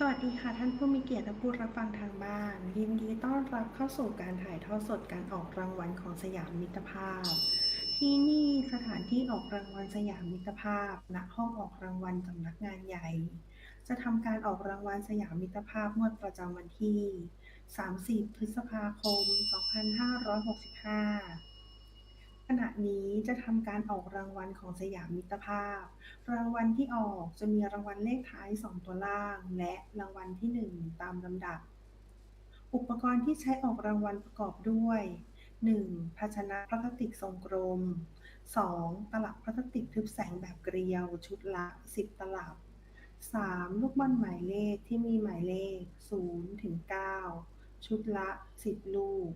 สวัสดีค่ะท่านผู้มีเกียรติและผู้รับฟังทางบ้าน ยินดีต้อนรับเข้าสู่การถ่ายทอดสดการออกรางวัลของสยามมิตรภาพ ที่นี่สถานที่ออกรางวัลสยามมิตรภาพณห้องออกรางวัลสำนักงานใหญ่ จะทำการออกรางวัลสยามมิตรภาพงวดประจำวันที่ 30 พฤษภาคม 2565 ขณะนี้จะทำการออกรางวัลของสยามมิตรภาพ รางวัลที่ออกจะมีรางวัลเลขท้าย 2 ตัวล่าง และรางวัลที่ 1 ตามลำดับ อุปกรณ์ที่ใช้ออกรางวัลประกอบด้วย 1. ภาชนะพลาสติกทรงกลม 2. ตลับพลาสติกทึบแสงแบบเกลียว ชุดละ 10 ตลับ 3. ลูกบอลหมายเลขที่มีหมายเลข0ถึง9ชุดละ 10 ลูก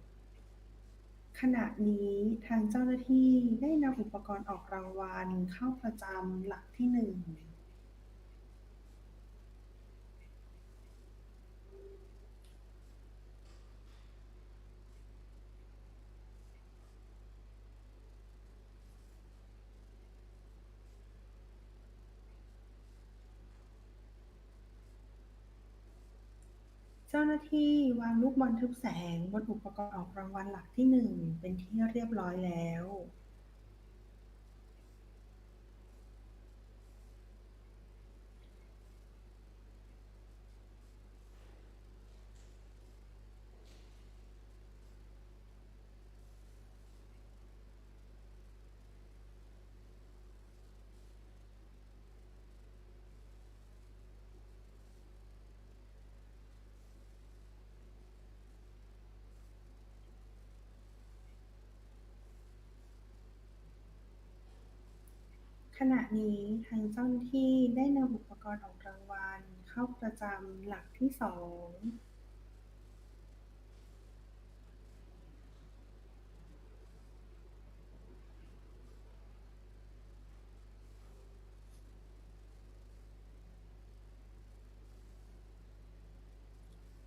ขณะนี้ทางเจ้าหน้าที่ได้นำอุปกรณ์ออกรางวัลเข้าประจำหลักที่หนึ่ง เจ้าหน้า ที่วางลูกบอลทึบแสงบนอุปกรณ์ออกรางวัลหลักที่หนึ่งเป็นที่เรียบร้อยแล้ว ขณะนี้ทางเจ้าหน้าที่ได้นำอุปกรณ์ออกรางวัลเข้าประจำหลักที่สอง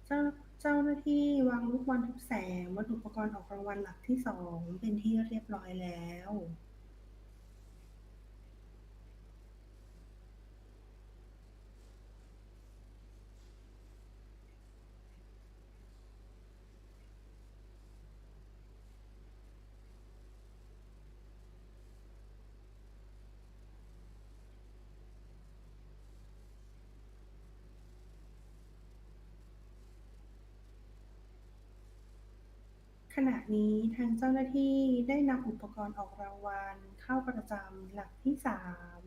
เจ้าเจ้าหน้าที่วางลูกบอลทึบแสงบนอุปกรณ์ออกรางวัลหลักที่สองเป็นที่เรียบร้อยแล้ว ขณะนี้ทางเจ้าหน้าที่ได้นำอุปกรณ์ออกรางวัลเข้าประจำหลักที่สาม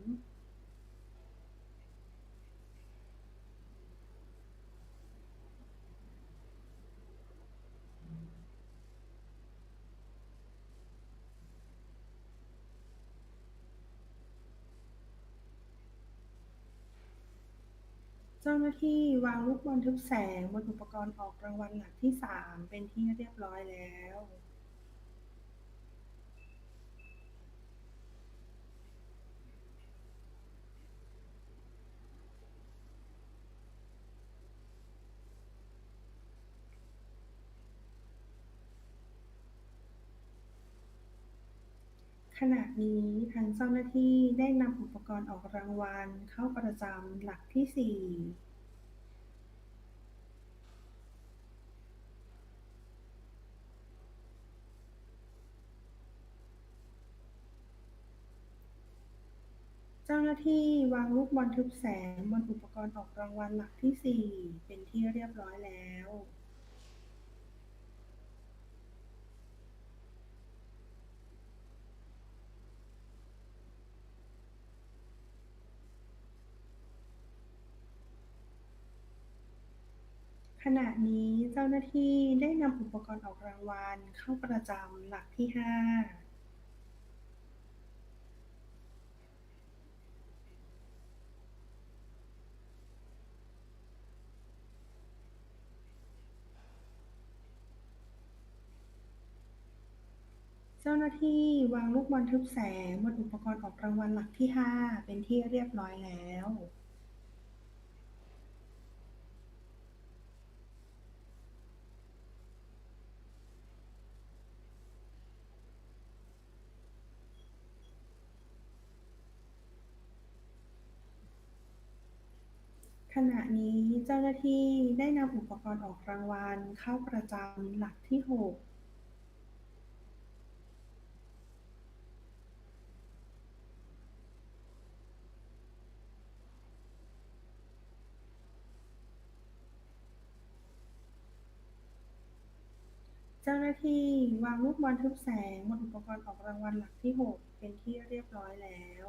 จ้าหน้าที่วางลูกบอลทึบแสงบนอุปกรณ์ออกรางวัลหลักที่สามเป็นที่เรียบร้อยแล้ว ข ณะนี้ทางเจ้าหน้าที่ได้นำอุปกรณ์ออกรางวัลเข้าประจำหลักที่สี่เจ้าหน้าที่วางลูกบอลทึบแสงบนอุปกรณ์ออกรางวัลหลักที่สี่เป็นที่เรียบร้อยแล้ว ณะนี้เจ้าหน้าที่ได้นำอุปกรณ์ออกรางวัลเข้าประจำหลักที่ห้าเจ้าหน้าที่วางลูกบอลทึบแสงบนอุปกรณ์ออกรางวัลหลักที่ห้าเป็นที่เรียบร้อยแล้ว ขณะนี้เจ้าหน้าที่ได้นำอุปกรณ์ออกรางวัลเข้าประจำหลักที่หกเจ้าหน้าที่วางลูกบอลทึบแสงบนอุปกรณ์ออกรางวัลหลักที่หกเป็นที่เรียบร้อยแล้ว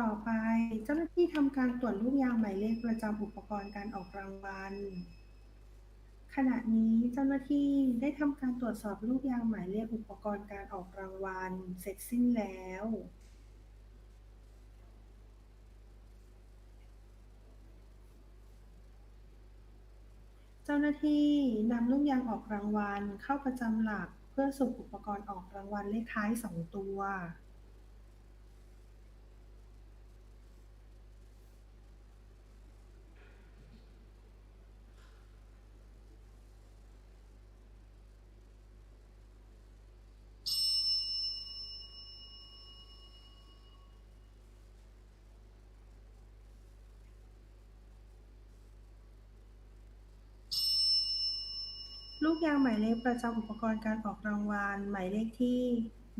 ต่อไปเจ้าหน้าที่ทำการตรวจลูกยางหมายเลขประจำอุปกรณ์การออกรางวัล ขณะนี้เจ้าหน้าที่ได้ทำการตรวจสอบลูกยางหมายเลขอุปกรณ์การออกรางวัล เสร็จสิ้นแล้ว เจ้าหน้าที่นำลูกยางออกรางวัลเข้าประจำหลักเพื่อสุ่มอุปกรณ์ออกรางวัลเลขท้ายสองตัว ลูกยางหมายเลขประจำอุปกรณ์การออกรางวัลหมายเลขที่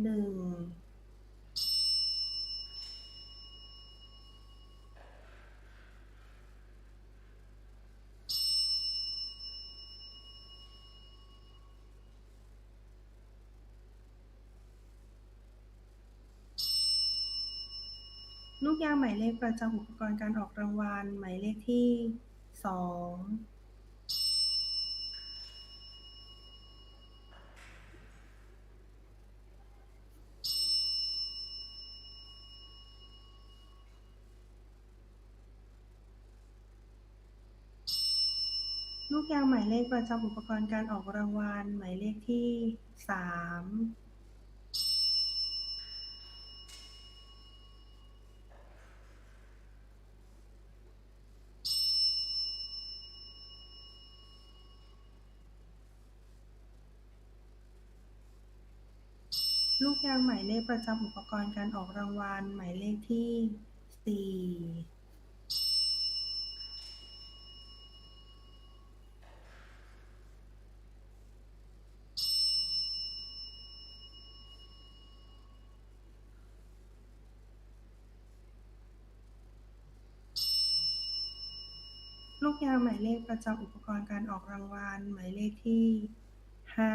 หนึ่งลูกยางหมายเลขประจำอุปกรณ์การออกรางวัลหมายเลขที่สอง กยางหมายเลขประจำอุปกรณ์การออกรางวัลหมายเลขที่สามลูกยางหมายเลขประจำอุปกรณ์การออกรางวัลหมายเลขที่สี่ ลูกยางหมาย เลขประจำอุปกรณ์การออกรางวัล หมายเลขที่ห้า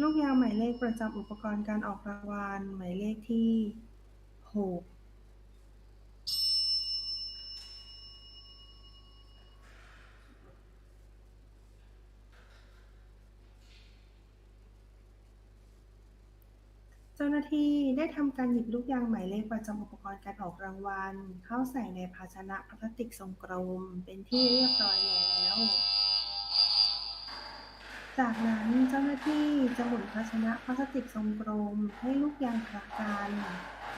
ลูกยางหมายเลขประจำอุปกรณ์การออกรางวัลหมายเลขที่หก เจ้าห น้าที่ได้ทำการหยิบลูกยางหมายเลขประจำอุปกรณ์การออกรางวัล เข้าใส่ในภาชนะพลาสติกทรงกลมเป็นที่เรียบร้อยแล้ว จากนั้นเจ้าหน้าที่จะหมุนภาชนะพลาสติกทรงกลมให้ลูกยางคละกัน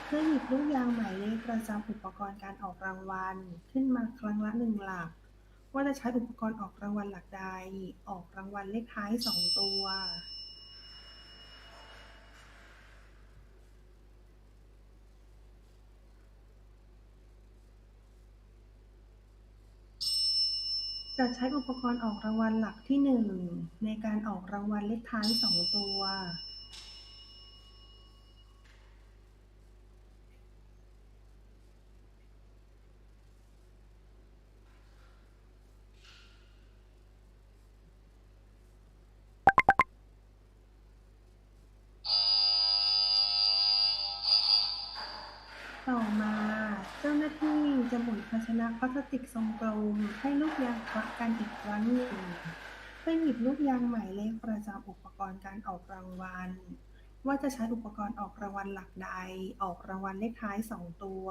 เพื่อหยิบลูกยางหมายเลขประจำอุปกรณ์การออกรางวัลขึ้นมาครั้งละหนึ่งหลัก ว่าจะใช้อุปกรณ์ออกรางวัลหลักใด ออกรางวัลเลขท้ายสองตัว จะใช้อุปกรณ์ออกรางวัลหลักที่หนึ่งในการออกรางวัลเลขท้ายสองตัว ต่อมา เจ้าหน้าที่จะหมุนภาชนะพลาสติกทรงกลมให้ลูกยางคละกันอีกครั้งหนึ่งเพื่อหยิบลูกยางหมายเลขประจำอุปกรณ์การออกรางวัล ว่าจะใช้อุปกรณ์ออกรางวัลหลักใด ออกรางวัลเลขท้ายสองตัว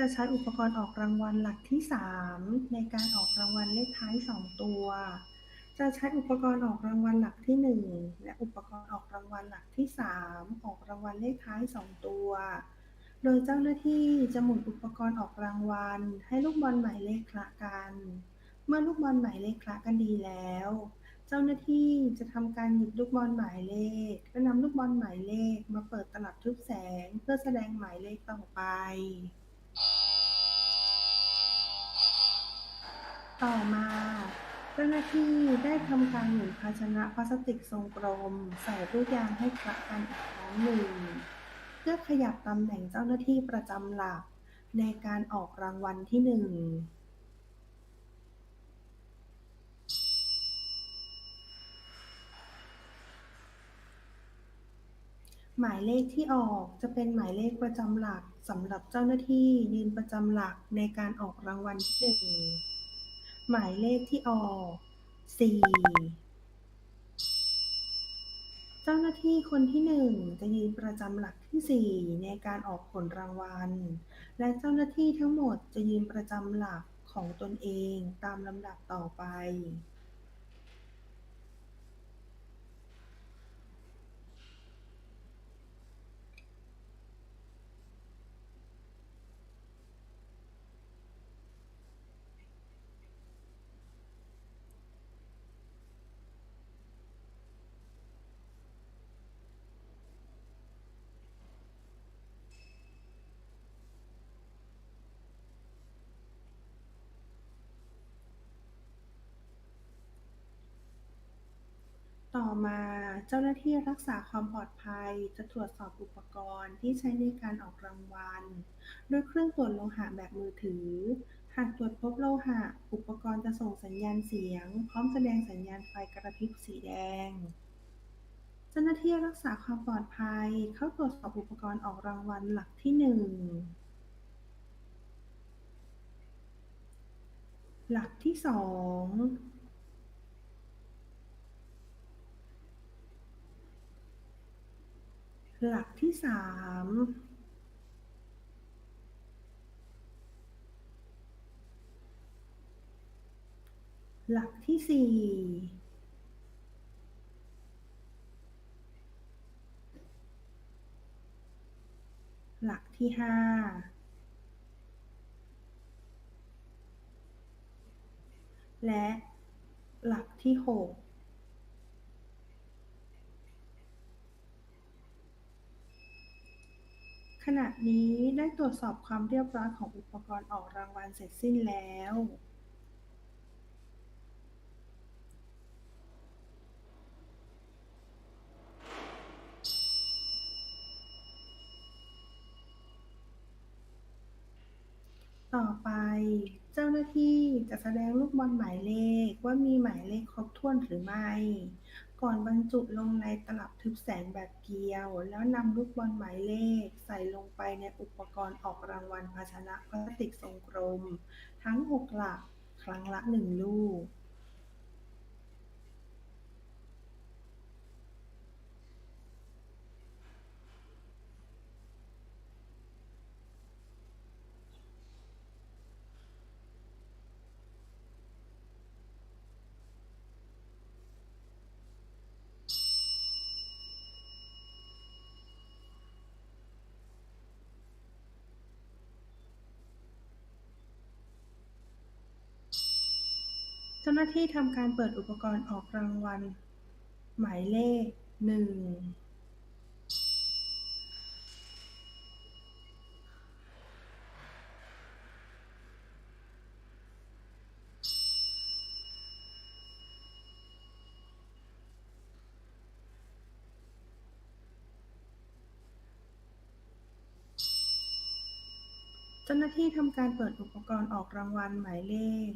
จะใช้อุปกรณ์ออกรางวัลหลักที่ 3 ในการออกรางวัลเลขท้าย 2 ตัว จะใช้อุปกรณ์ออกรางวัลหลักที่ 1 และอุปกรณ์ออกรางวัลหลักที่ 3 ออกรางวัลเลขท้าย 2 ตัว โดยเจ้าหน้าที่จะหมุนอุปกรณ์ออกรางวัล ให้ลูกบอลหมายเลขคละกัน เมื่อลูกบอลหมายเลขคละกันดีแล้ว เจ้าหน้าที่จะทำการหยิบลูกบอลหมายเลขและนำลูกบอลหมายเลขมาเปิดตลับทึบแสง เพื่อแสดงหมายเลขต่อไป ต่อมาเจ้าหน้าที่ได้ทำการหมุนภาชนะพลาสติกทรงกลม ใส่ลูกยางให้คละกันอีกครั้งหนึ่ง เพื่อขยับตำแหน่งเจ้าหน้าที่ประจำหลัก ในการออกรางวัลที่หนึ่งหมายเลขที่ออกจะเป็นหมายเลขประจำหลักสำหรับเจ้าหน้าที่ยืนประจำหลักในการออกรางวัลที่หนึ่ง หมายเลขที่ออกสี่เจ้าหน้าที่คนที่หนึ่งจะยืนประจำหลักที่สี่ในการออกผลรางวัล และเจ้าหน้าที่ทั้งหมดจะยืนประจำหลักของตนเองตามลำดับต่อไป ต่อมาเจ้าหน้าที่รักษาความปลอดภัยจะตรวจสอบอุปกรณ์ที่ใช้ในการออกรางวัลด้วยเครื่องตรวจโลหะแบบมือถือ หากตรวจพบโลหะ อุปกรณ์จะส่งสัญญาณเสียง พร้อมแสดงสัญญาณไฟกระพริบสีแดง เจ้าหน้าที่รักษาความปลอดภัยเข้าตรวจสอบอุปกรณ์ออกรางวัลหลักที่ 1 หลักที่ 2 หลักที่สามหลักที่สี่หลักที่ห้าและหลักที่หก ขณะนี้ได้ตรวจสอบความเรียบร้อยของอุปกรณ์ออกรางวัลเสร็จสิ้นแล้วต่อไปเจ้าหน้าที่จะแสดงลูกบอลหมายเลขว่ามีหมายเลขครบถ้วนหรือไม่ ก่อนบรรจุลงในตลับทึบแสงแบบเกลียว แล้วนำลูกบอลหมายเลข ใส่ลงไปในอุปกรณ์ออกรางวัลภาชนะพลาสติกทรงกลม ทั้ง 6 หลัก ครั้งละ 1 ลูก น้าที่ทำการเปิดอุปกรณ์ออกรางวัล หมายเลขหนึ่งเจ้าหน้าที่ทำการเปิดอุปกรณ์ออกรางวัลหมายเลข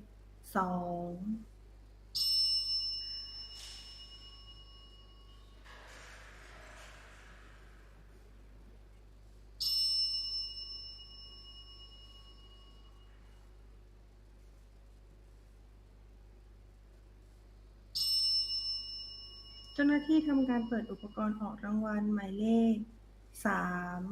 สองาหน้าที่ทำการเปิดอุปกรณ์ออกรางวัลหมายเลขสาม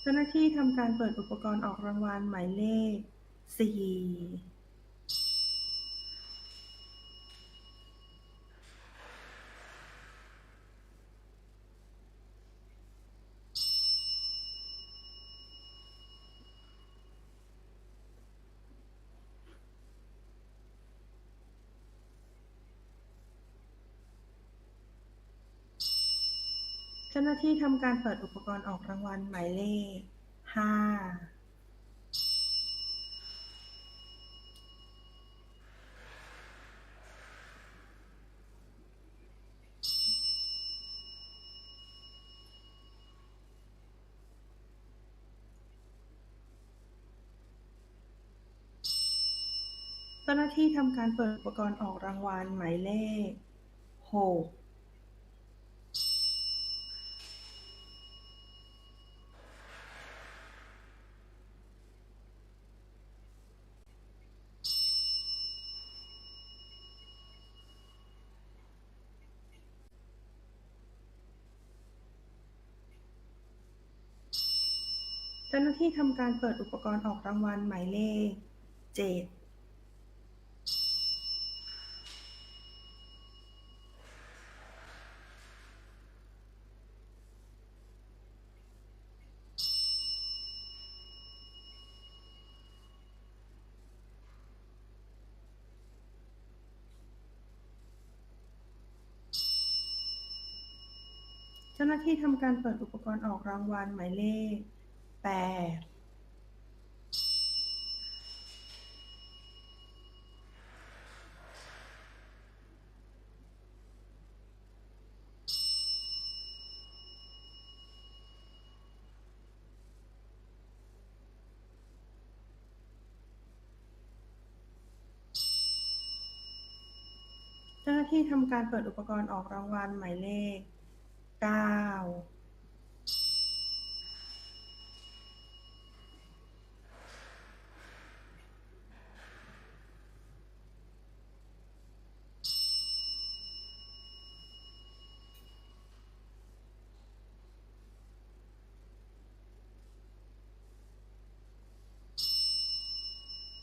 เจ้าหน้าที่ทำการเปิดอุปกรณ์ออกรางวัลหมายเลขสี่ จ้าหน้าที่ทำการเปิดอุปกรณ์ออกรางวัลหมายเลขห้าเจ้าหน้าที่ทำการเปิดอุปกรณ์ออกรางวัลหมายเลขหก เจ้าหน้าที่ทำการเปิดอุปกรณ์ออกรางวัลหมายเลขเจ็ดเจ้าหน้าที่ทำการเปิดอุปกรณ์ออกรางวัลหมายเลข แปดเจ้าหน้าที่ทำการเปิดอุปกรณ์ออกรางวัลหมายเลขเก้า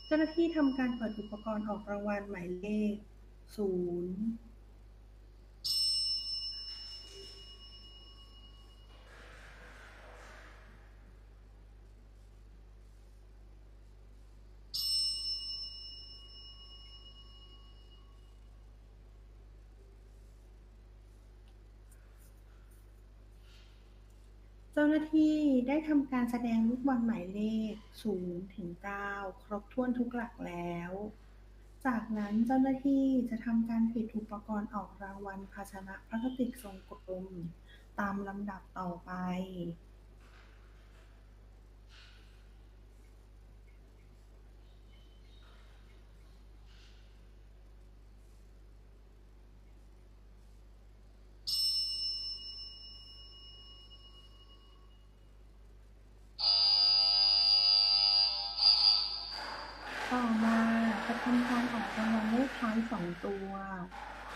เจ้าหน้าที่ทำการเปิดอุปกรณ์ออกรางวัลหมายเลขศูนย์ จ้าหน้าที่ได้ทำการแสดงลูกบอลหมายเลข 0 ถึง 9 ครบถ้วนทุกหลักแล้ว จากนั้นเจ้าหน้าที่จะทำการปิดอุปกรณ์ออกรางวัลภาชนะพลาสติกทรงกลม ตามลำดับต่อไป ท้ายสองตัว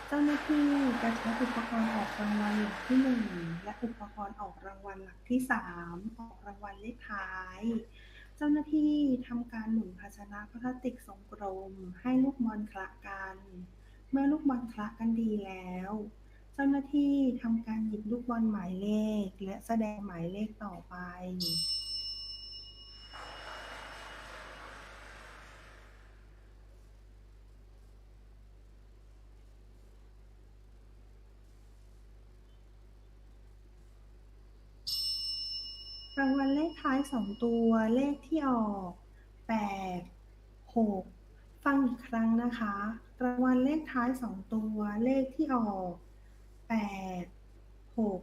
เจ้าหน้าที่จะใช้อุปกรณ์ออกรางวัลหลักที่หนึ่งและอุปกรณ์ออกรางวัลหลักที่สามออกรางวัลเลขท้าย เจ้าหน้าที่ทำการหมุนภาชนะพลาสติกทรงกลมให้ลูกบอลคละกัน เมื่อลูกบอลคละกันดีแล้ว เจ้าหน้าที่ทำการหยิบลูกบอลหมายเลข และแสดงหมายเลขต่อไป รางวัลเลข ท้ายสองตัวเลขที่ออกแปดหกฟังอีกครั้งนะคะรางวัลเลขท้ายสองตัวเลขที่ออกแปดหก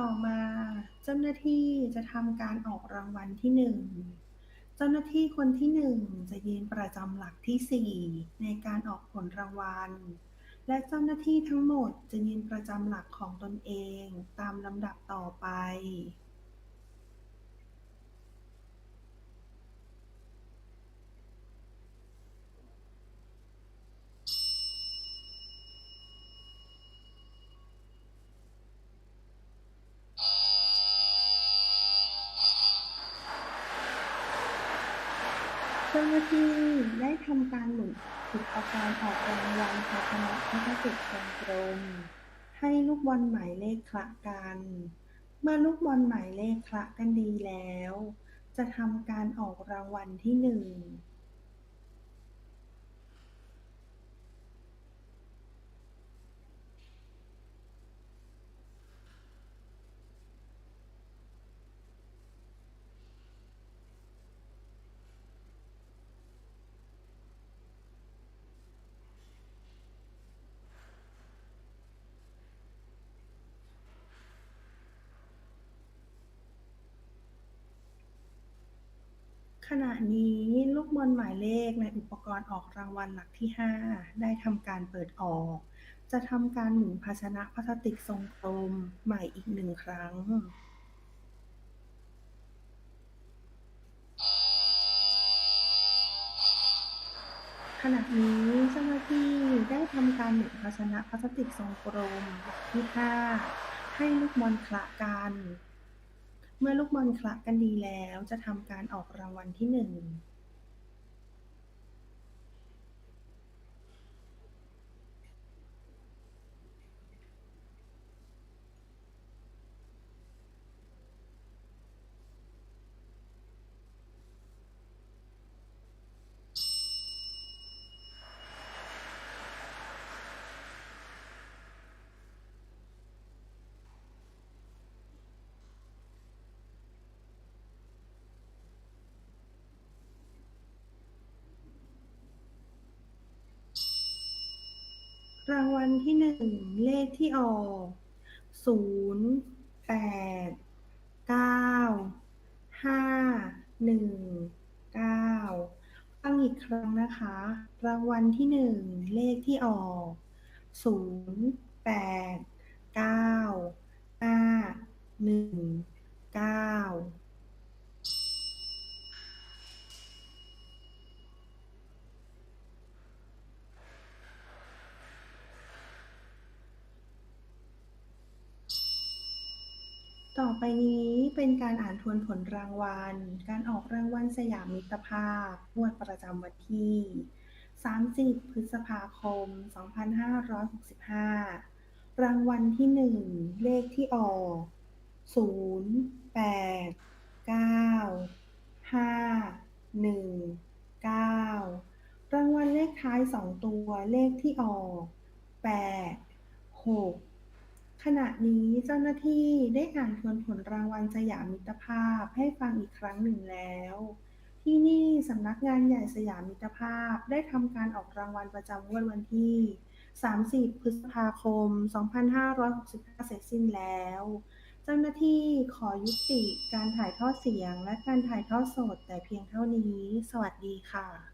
ต่อมาเจ้าหน้าที่จะทำการออกรางวัลที่หนึ่งเจ้าหน้าที่คนที่หนึ่งจะยืนประจำหลักที่สี่ในการออกผลรางวัล และเจ้าหน้าที่ทั้งหมดจะยืนประจำหลักของตนเองตามลำดับต่อไป ทำการหมุนอุปกรณ์ออกรางวัลภาชนะพลาสติกวงกลมให้ลูกบอลหมายเลขคละกัน เมื่อลูกบอลหมายเลขคละกันดีแล้ว จะทำการออกรางวัลที่หนึ่ง ขณะนี้ลูกบอลหมายเลขในอุปกรณ์ออกรางวัลหลักที่ 5 ได้ทำการเปิดออก จะทำการหมุนภาชนะพลาสติกทรงกลมใหม่อีกหนึ่งครั้ง ขณะนี้เจ้าหน้าที่ได้ทำการหมุนภาชนะพลาสติกทรงกลมหลักที่ 5 ให้ลูกบอลคละกัน เมื่อลูกบอลคละกันดีแล้ว จะทำการออกรางวัลที่หนึ่ง วัลที่หนึ่งเลขที่ออกศูนย์แปดเก้าห้าหนึ่งเก้าฟังอีกครั้งนะคะ รางวัลที่หนึ่งเลขที่ออกศูนย์แปดเก้าห้าหนึ่งเก้า ไปนี้เป็นการอ่านทวนผลรางวัล การออกรางวัลสยามมิตรภาพงวดประจำวันที่ 30 พฤษภาคม 2565 รางวัลที่ 1 เลขที่ออก 0 8 9 5 1 9 รางวัลเลขท้าย 2 ตัวเลขที่ออก 8 6 ขณะนี้เจ้าหน้าที่ได้อ่านทวนผลรางวัลสยามมิตรภาพให้ฟังอีกครั้งหนึ่งแล้ว ที่นี่สำนักงานใหญ่สยามมิตรภาพได้ทำการออกรางวัลประจำงวดวันที่ 30 พฤษภาคม 2565 เสร็จสิ้นแล้ว เจ้าหน้าที่ขอยุติการถ่ายทอดเสียงและการถ่ายทอดสดแต่เพียงเท่านี้ สวัสดีค่ะ